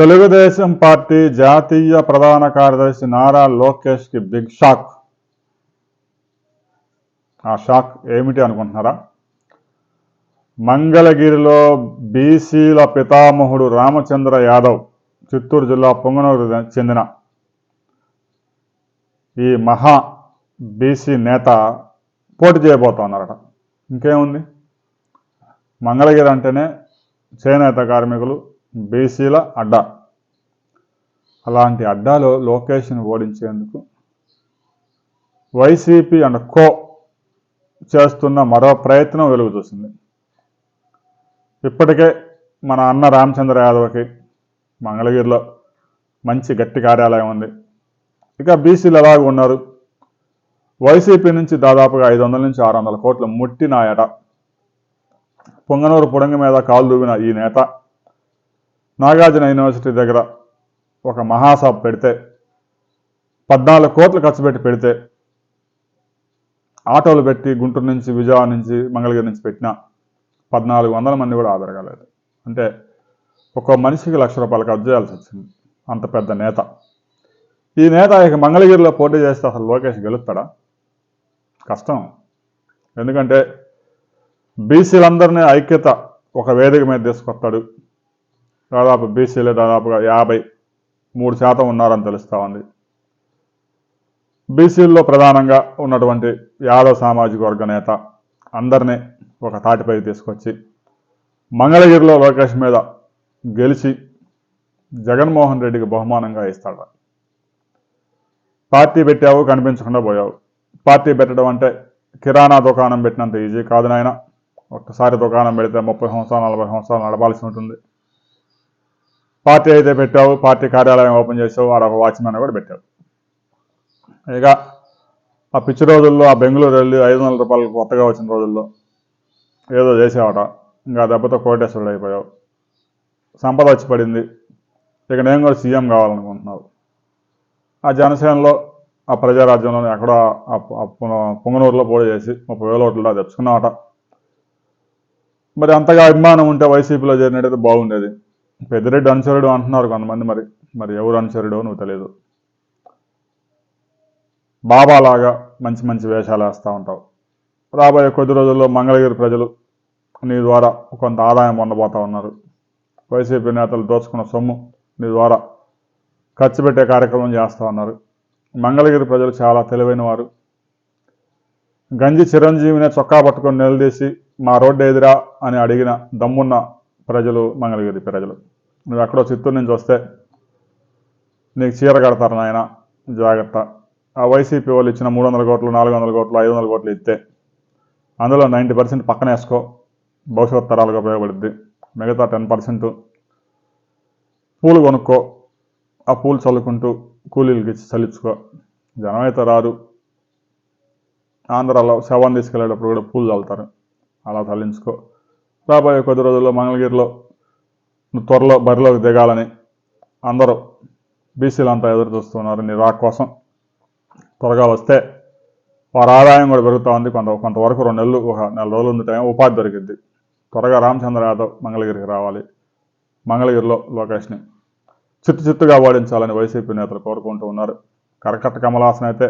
Telugu Desam party జాతీయ ప్రధాన కార్యదర్శి నారా లోకేష్కి బిగ్ షాక్. ఆ షాక్ ఏమిటి అనుకుంటున్నారా? మంగళగిరిలో బీసీల పితామహుడు రామచంద్ర యాదవ్ చిత్తూరు జిల్లా పొంగనూరు చెందిన ఈ మహా బీసీ నేత పోటీ చేయబోతున్నారట. ఇంకేముంది? మంగళగిరి అంటేనే చేనేత కార్మికులు బీసీల అడ్డా. అలాంటి అడ్డాలో లోకేష్ను ఓడించేందుకు వైసీపీ అండ్ కో చేస్తున్న మరో ప్రయత్నం వెలుగు చూసింది ఇప్పటికే మన అన్న రామచంద్ర యాదవ్కి మంగళగిరిలో మంచి గట్టి కార్యాలయం ఉంది. ఇక బీసీలు ఎలాగ ఉన్నారు? వైసీపీ నుంచి దాదాపుగా ఐదు వందల నుంచి ఆరు వందల కోట్లు ముట్టినాయట. పొంగనూరు పొడంగి మీద కాలు దూవిన ఈ నేత నాగార్జున యూనివర్సిటీ దగ్గర ఒక మహాసభ పెడితే పద్నాలుగు కోట్లు ఖర్చు పెట్టి పెడితే ఆటోలు పెట్టి గుంటూరు నుంచి విజయవాడ నుంచి మంగళగిరి నుంచి పెట్టిన పద్నాలుగు వందల మంది కూడా ఆదరగలేదు. అంటే ఒక్కో మనిషికి లక్ష రూపాయలు ఖర్చు చేయాల్సి వచ్చింది. అంత పెద్ద నేత. ఈ నేత ఇక మంగళగిరిలో పోటీ చేస్తే అసలు లోకేష్ గెలుస్తాడా? కష్టం. ఎందుకంటే బీసీలందరినీ ఐక్యత ఒక వేదిక మీద తీసుకొస్తాడు. దాదాపు బీసీలే దాదాపుగా యాభై మూడు శాతం ఉన్నారని తెలుస్తూ ఉంది. బీసీల్లో ప్రధానంగా ఉన్నటువంటి యాదవ్ సామాజిక వర్గ నేత అందరినీ ఒక తాటిపైకి తీసుకొచ్చి మంగళగిరిలో లోకేష్ మీద గెలిచి జగన్మోహన్ రెడ్డికి బహుమానంగా ఇస్తాడు. పార్టీ పెట్టావు కనిపించకుండా పోయావు. పార్టీ పెట్టడం అంటే కిరాణా దుకాణం పెట్టినంత ఈజీ కాదు నాయన. ఒక్కసారి దుకాణం పెడితే ముప్పై సంవత్సరాలు నలభై సంవత్సరాలు నడపాల్సి ఉంటుంది. పార్టీ అయితే పెట్టావు పార్టీ కార్యాలయం ఓపెన్ చేసావు ఆడ ఒక వాచ్మెన్ కూడా పెట్టావు ఇక ఆ పిచ్చి రోజుల్లో ఆ బెంగళూరు వెళ్ళి ఐదు వందల రూపాయలు కొత్తగా వచ్చిన రోజుల్లో ఏదో చేసేవాట. ఇంకా దెబ్బతో కోటేశ్వరుడు అయిపోయావు. సంపద వచ్చి పడింది. ఇక నేను కూడా సీఎం కావాలనుకుంటున్నావు. ఆ జనసేనలో ఆ ప్రజారాజ్యంలో ఎక్కడో పొంగనూరులో పోటీ చేసి ముప్పై వేల ఓట్లలో తెచ్చుకున్నావట. మరి అంతగా అభిమానం ఉంటే వైసీపీలో చేరినట్టయితే బాగుండేది. పెద్దరెడ్డి అనుచరుడు అంటున్నారు కొంతమంది మరి. మరి ఎవరు అనుచరుడో నువ్వు తెలియదు బాబాలాగా మంచి మంచి వేషాలు వేస్తూ ఉంటావు. రాబోయే కొద్ది రోజుల్లో మంగళగిరి ప్రజలు నీ ద్వారా కొంత ఆదాయం పొందబోతా ఉన్నారు. వైసీపీ నేతలు దోచుకున్న సొమ్ము నీ ద్వారా ఖర్చు పెట్టే కార్యక్రమం చేస్తూ ఉన్నారు. మంగళగిరి ప్రజలు చాలా తెలివైన వారు. గంజి చిరంజీవినే చొక్కా పట్టుకొని నిలదీసి మా రోడ్డు ఎదురా అని అడిగిన దమ్మున్న ప్రజలు మంగళగిరి ప్రజలు. నువ్వు ఎక్కడో చిత్తూరు నుంచి వస్తే నీకు చీర కడతారు నాయన జాగ్రత్త. ఆ వైసీపీ వాళ్ళు ఇచ్చిన మూడు వందల కోట్లు నాలుగు వందల కోట్లు ఐదు వందల కోట్లు ఇస్తే అందులో నైంటీ పర్సెంట్ పక్కన వేసుకో. భవిష్యత్ తరాలకు ఉపయోగపడుద్ది. మిగతా టెన్ పర్సెంట్ పూలు కొనుక్కో. ఆ పూలు చల్లుకుంటూ కూలీలకి ఇచ్చి చల్లించుకో. జనం అయితే రారు. ఆంధ్రాలో శవాన్ని తీసుకెళ్ళేటప్పుడు కూడా పూలు చల్లుతారు. అలా చల్లించుకో. రాబోయే కొద్ది రోజుల్లో మంగళగిరిలో త్వరలో బరిలోకి దిగాలని అందరూ బీసీలు అంతా ఎదురు చూస్తున్నారు. నీ రాక్ కోసం త్వరగా వస్తే వారి ఆదాయం కూడా పెరుగుతూ ఉంది. కొంత కొంతవరకు రెండు నెలలు ఒక నెల రోజులు ఉంది టైం ఉపాధి దొరికింది త్వరగా రామచంద్ర యాదవ్ మంగళగిరికి రావాలి. మంగళగిరిలో లోకేష్ని చిత్తు చిత్తుగా ఓడించాలని వైసీపీ నేతలు కోరుకుంటూ ఉన్నారు. కరకట్ట కమలాసన్ అయితే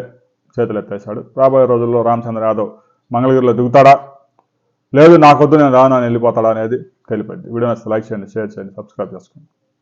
చేతులు ఎత్తేశాడు రాబోయే రోజుల్లో రామచంద్ర యాదవ్ మంగళగిరిలో దిగుతాడా? లేదు నాకొద్దు నేను రాను అని వెళ్ళిపోతాడా అనేది తెలిపింది. వీడియో నచ్చితే లైక్ చేయండి షేర్ చేయండి సబ్స్క్రైబ్ చేసుకోండి.